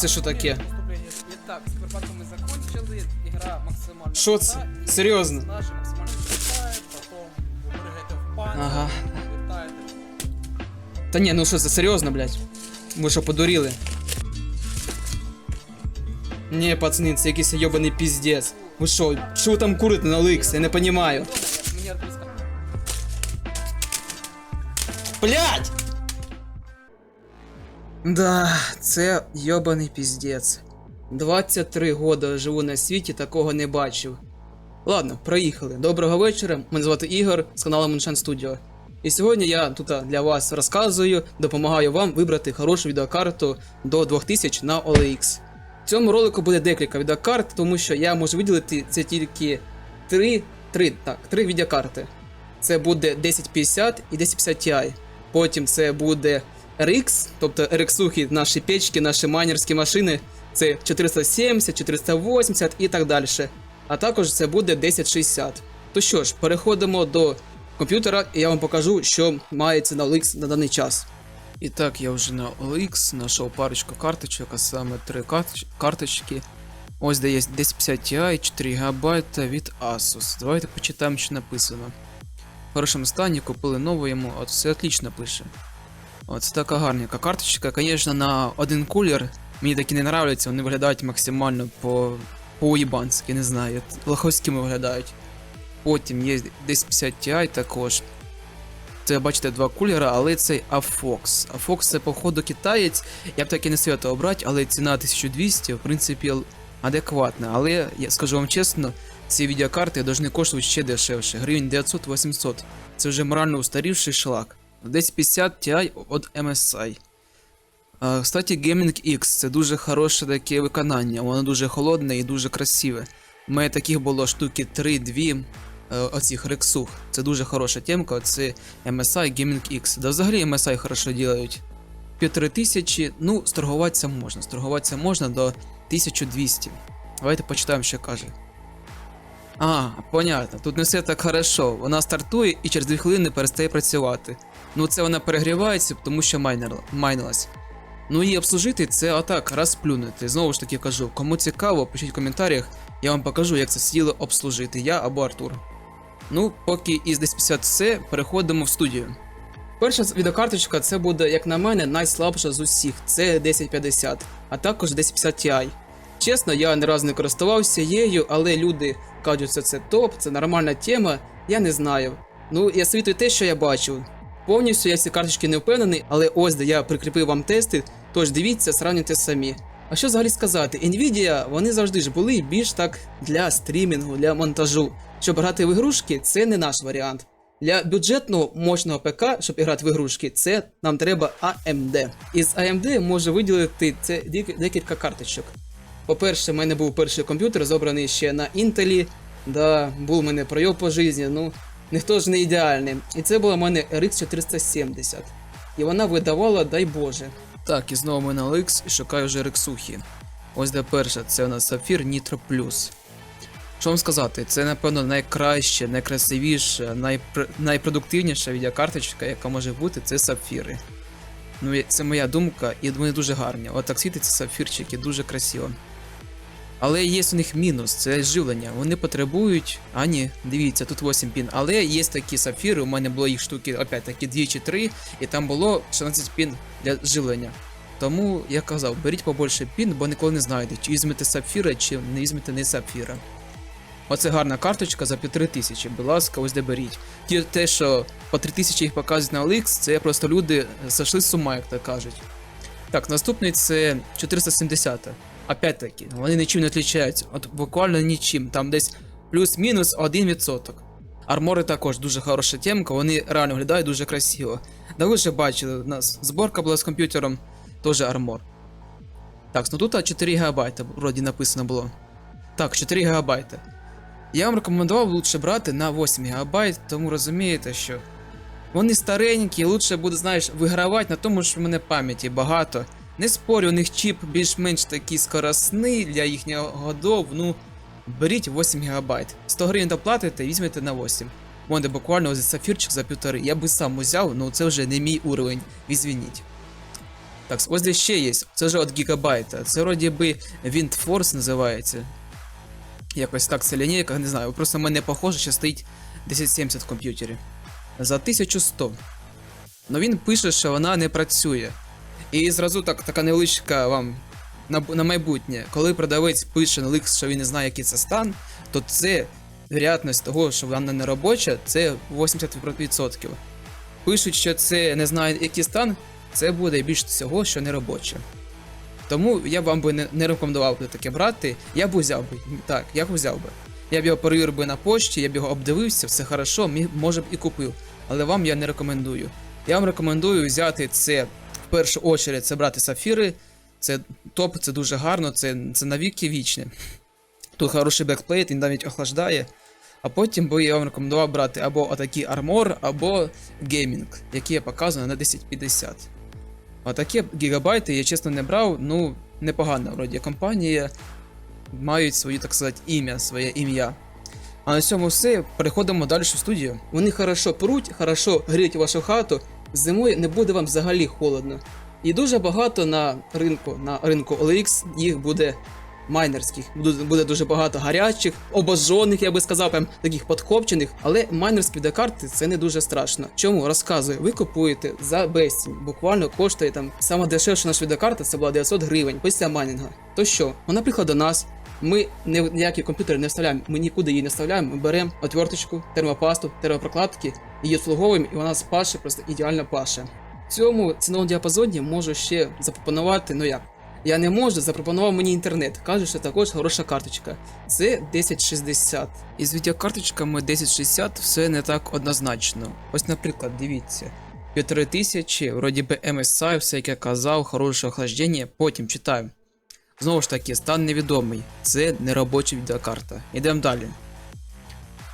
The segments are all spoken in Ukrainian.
це що таке? Вступление. Итак, с Кварпатом мы закончили. Игра максимально Що проста. це? Серйозно? Персонажи максимально літають, потом ви пригаєте в пані, Ага. літаєте. Та ні, ну що це серйозно, блядь? Ви що, подуріли? Ні, пацани, це якийсь йобаний піздець. Ви що, що ви там курите на ликс? Я не понімаю. Як мені Артур сказав. Блять! Да, це йобаний піздець. 23 года живу на світі, такого не бачив. Ладно, проїхали. Доброго вечора. Мене звати Ігор з каналу Moonshine Studio. І сьогодні я тут для вас розказую, допомагаю вам вибрати хорошу відеокарту до 2000 на OLX. В цьому ролику буде декілька відеокарт, тому що я можу виділити це тільки 3, 3, так, 3 відеокарти. Це буде 1050 і 1050 Ti. Потім це буде RX, тобто RX, наші печки, наші майнерські машини. Це 470, 480 і так далі. А також це буде 1060. То що ж, переходимо до комп'ютера, і я вам покажу, що мається на OLX на даний час. І так, я вже на OLX знайшов парочку карточок, а саме три карточки. Ось де є 1050 Ti, 4 ГБ від Asus. Давайте почитаємо, що написано. В хорошому стані купили нову йому, от все отлично пише. От це така гарненька карточка, звісно, на один кулер. Мені такі не нравляться, вони виглядають максимально по по-уїбанськи, не знаю, лоховськими виглядають. Потім є 1050 Ti також. Це бачите два кулера, але це Afox. Afox це походу китаєць. Я б так і не свято обрати, але ціна 1200, в принципі, адекватна. Але я скажу вам чесно, ці відеокарти повинні коштувати ще дешевше, гривень 900-800. Це вже морально устарівший шлак. Десь 50 Ti від MSI. А, Кстати, Gaming X це дуже хороше таке виконання, воно дуже холодне і дуже красиве. У мене таких було штуки 3-2 е, оцих рексух. Це дуже хороша темка, це MSI Gaming X. Да взагалі MSI хорошо ділають. Півтори тисячі, ну, сторгуватися можна. Сторгуватися можна до 1200. Давайте почитаємо, що каже. А, понятно, тут не все так хорошо. Вона стартує і через 2 хвилини перестає працювати. Ну це вона перегрівається, тому що майнилась. Ну і обслужити це отак, раз плюнути. Знову ж таки кажу, кому цікаво, пишіть в коментарях, я вам покажу, як це сиділо обслужити, я або Артур. Ну, поки із 1050 все, переходимо в студію. Перша відеокарточка це буде, як на мене, найслабша з усіх. Це 1050, а також 1050 Ti. Чесно, я не раз не користувався її, але люди кажуть, що це топ, це нормальна тема, я не знаю. Ну, я світую те, що я бачив. Повністю я ці карточки не впевнений, але ось де я прикріпив вам тести, тож дивіться, сравнюйте самі. А що взагалі сказати? Nvidia, вони завжди ж були більш так для стрімінгу, для монтажу. Щоб грати в ігрушки, це не наш варіант. Для бюджетного мощного ПК, щоб грати в ігрушки, це нам треба AMD. Із AMD може виділити це декілька карточок. По-перше, в мене був перший комп'ютер, зобраний ще на Intel. Да, був мене пройоб по житті, ну ніхто ж не ідеальний. І це була в мене RX 470. І вона видавала, дай Боже. Так, і знову ми на OLX і шукаю вже рексухи. Ось де перша, це у нас Sapphire Nitro Plus. Що вам сказати, це напевно найкраща, найкрасивіша, найпр... найпродуктивніша відеокарточка, яка може бути, це сапфіри. Ну, це моя думка, і вони дуже гарні. От так світиться сапфірчики, дуже красиво. Але є у них мінус, це живлення. Вони потребують. А ні, дивіться, тут 8 пін. Але є такі сапфіри, у мене було їх штуки, опять таки 2 чи 3, і там було 16 пін для живлення. Тому я казав, беріть побольше пін, бо ніколи не знаєте, чи візьмете сапфіра, чи не візьмете не сапфіра. Оце гарна карточка за 3000, будь ласка, ось де беріть. Ті, те, що по 3000 їх показують на OLX, це просто люди зайшли з ума, як так кажуть. Так, наступний це 470. Опять-таки, вони нічим не відрізняються. От буквально нічим. Там десь плюс-мінус 1%. Армори також дуже хороша темка, вони реально виглядають дуже красиво. Да ви вже бачили, у нас зборка була з комп'ютером, теж армор. Так, ну тут 4 ГБ, вроді написано було. Так, 4 ГБ. Я вам рекомендував лучше брати на 8 ГБ, тому розумієте, що вони старенькі, лучше буде, знаєш, вигравати на тому, що в мене пам'яті багато. Не спорю, у них чіп більш-менш такий скоросний для їхнього годов, ну беріть 8 ГБ. 100 гривень доплатите, візьмете на 8. Вон буквально ось сафірчик за півтори. Я би сам узяв, ну це вже не мій уровень, візвініть. Так, ось де ще є. Це вже від гігабайта. Це вроді би WindForce називається. Якось так ця лінійка, не знаю. Просто мене похоже, що стоїть 1070 в комп'ютері. За 1100. Ну він пише, що вона не працює. І зразу так, така невеличка вам на, на майбутнє. Коли продавець пише на ликс, що він не знає, який це стан, то це вероятність того, що вона не робоча, це 80%. Пишуть, що це не знає, який стан, це буде більш всього, що не робоче. Тому я вам би не, не рекомендував би таке брати. Я б взяв би. Так, я б взяв би. Я б його перевірив би на пошті, я б його обдивився, все хорошо, може б і купив. Але вам я не рекомендую. Я вам рекомендую взяти це першу очередь, це брати сафіри. Це топ, це дуже гарно, це, це навіки вічне. Тут хороший бекплейт, він навіть охлаждає. А потім би я вам рекомендував брати або отакий армор, або геймінг, які я показую на 1050. А такі гігабайти я чесно не брав, ну непогана вроді компанія. Мають свою, так сказати, ім'я, своє ім'я. А на цьому все, переходимо далі в студію. Вони хорошо пруть, хорошо гріють вашу хату, зимою не буде вам взагалі холодно. І дуже багато на ринку, на ринку OLX їх буде майнерських. Буде, дуже багато гарячих, обожжених, я би сказав, прям таких подкопчених. Але майнерські відеокарти це не дуже страшно. Чому розказую? Ви купуєте за безцінь, буквально коштує там сама дешевша наша відеокарта, це була 900 гривень після майнінга. То що, вона приїхала до нас. Ми ніякі комп'ютери не вставляємо, ми нікуди її не вставляємо. Ми беремо отверточку, термопасту, термопрокладки, її обслуговуємо, і вона спаше, просто ідеально паше. В цьому ціновому діапазоні можу ще запропонувати, ну як. Я не можу, запропонував мені інтернет. Каже, що також хороша карточка. Це 1060. Із відеокарточками 1060 все не так однозначно. Ось, наприклад, дивіться. 5000, вроді би MSI, все як я казав, хороше охлаждення, потім читаю. Знову ж таки, стан невідомий. Це не робоча відеокарта. Йдемо далі.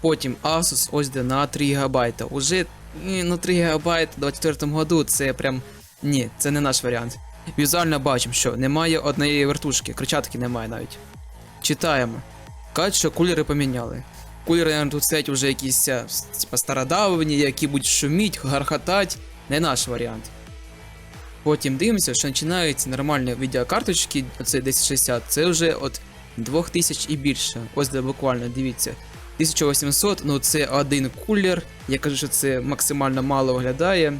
Потім Asus ось де на 3 ГБ. Уже ну 3 ГБ у 24 году це прям. Ні, це не наш варіант. Візуально бачимо, що немає однієї вертушки, кричатки немає навіть. Читаємо. Кажуть, що кулери поміняли. Кулери, наверное, тут стоять уже якісь типа стародавні, які будуть шуміть, гархатать. Не наш варіант. Потім дивимося, що починаються нормальні відеокарточки, оце 1060, це вже от 2000 і більше. Ось де буквально дивіться. 1800, ну це один кулер. Я кажу, що це максимально мало виглядає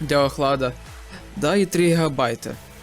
для охлада. Да, і 3 ГБ.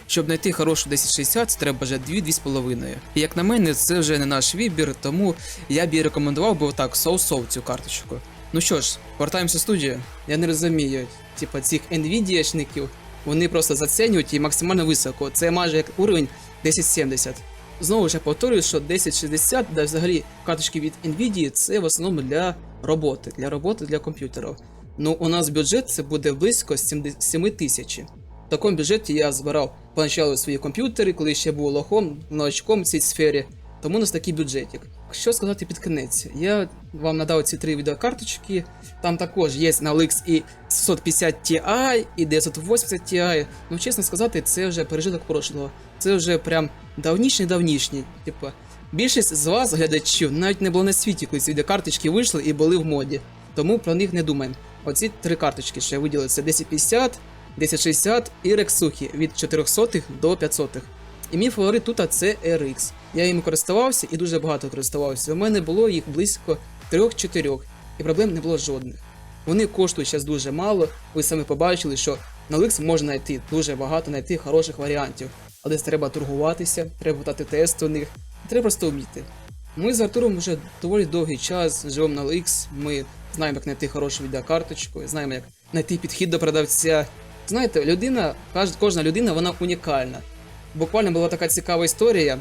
Щоб знайти хорошу 1060, це треба вже 2-2,5. І як на мене, це вже не наш вибір, тому я б і рекомендував би отак соу-соу цю карточку. Ну що ж, повертаємося в студію. Я не розумію, типа цих Nvidia-шників, вони просто зацінюють і максимально високо. Це майже як уровень 1070. Знову ж я повторюю, що 1060, да взагалі карточки від Nvidia, це в основному для роботи, для роботи для комп'ютерів. Ну, у нас бюджет це буде близько 7 тисяч. В такому бюджеті я збирав поначалу свої комп'ютери, коли ще був лохом, новачком в цій сфері. Тому у нас такий бюджетик. Що сказати під кінець? Я вам надав ці три відеокарточки. Там також є на OLX і 750 Ti, і 980 Ti. Ну, чесно сказати, це вже пережиток прошлого. Це вже прям давнішні давнішні. Типа, більшість з вас, глядачів, навіть не було на світі, коли ці відеокарточки вийшли і були в моді. Тому про них не думаємо. Оці три карточки, що я виділив, це 1050, 1060 і рексухи від 400 до 500. І мій фаворит тут це RX. Я їм користувався і дуже багато користувався. У мене було їх близько 3-4, і проблем не було жодних. Вони коштують зараз дуже мало. Ви самі побачили, що на OLX можна знайти дуже багато знайти хороших варіантів. Але треба торгуватися, треба дати тест у них, треба просто вміти. Ми з Артуром вже доволі довгий час живемо на OLX, ми знаємо, як знайти хорошу відеокарточку, знаємо, як знайти підхід до продавця. Знаєте, людина, кожна людина вона унікальна. Буквально була така цікава історія.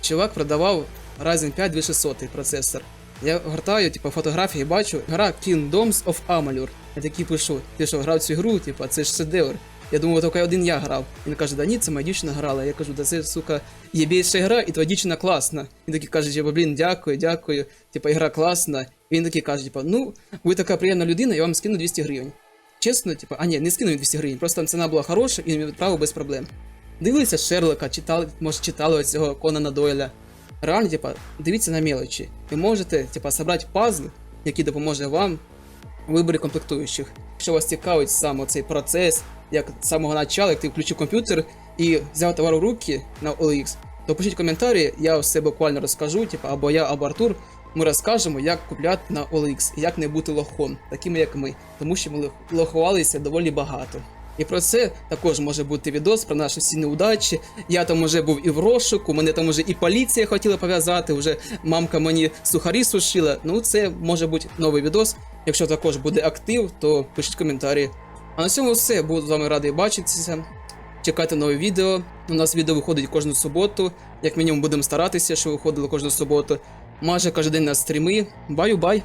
Чувак продавав Ryzen 5 2600 процесор. Я гортаю, типу, фотографії бачу, гра Kingdoms of Amalur. Я такий пишу, ти що, грав цю гру, типу, це ж шедевр. Я думав, тільки один я грав. Він каже, да ні, це моя дівчина грала. Я кажу, да це, сука, є більша гра, і твоя дівчина класна. Він такий каже, блін, дякую, дякую. Типа, гра класна. Він такий каже, типу, ну, ви така приємна людина, я вам скину 200 гривень. Чесно, типу, а ні, не скину 200 гривень, просто ціна була хороша і він відправив без проблем. Дивилися Шерлока, читали, може, читали оцього Конана Дойля. Реально, типа, дивіться на мелочі. Ви можете, типа, собрати пазл, який допоможе вам у виборі комплектуючих. Якщо вас цікавить саме цей процес, як з самого начала, як ти включив комп'ютер і взяв товар у руки на OLX, то пишіть коментарі, я все буквально розкажу, типу, або я, або Артур. Ми розкажемо, як купляти на OLX, як не бути лохом, такими як ми, тому що ми лохувалися доволі багато. І про це також може бути відос про наші всі неудачі. Я там уже був і в розшуку, мене там уже і поліція хотіла пов'язати, вже мамка мені сухарі сушила. Ну, це може бути новий відос. Якщо також буде актив, то пишіть коментарі. А на цьому все. Буду з вами радий бачитися. Чекайте нове відео. У нас відео виходить кожну суботу. Як мінімум будемо старатися, щоб виходило кожну суботу. Майже кожен день на стріми. Баю-бай!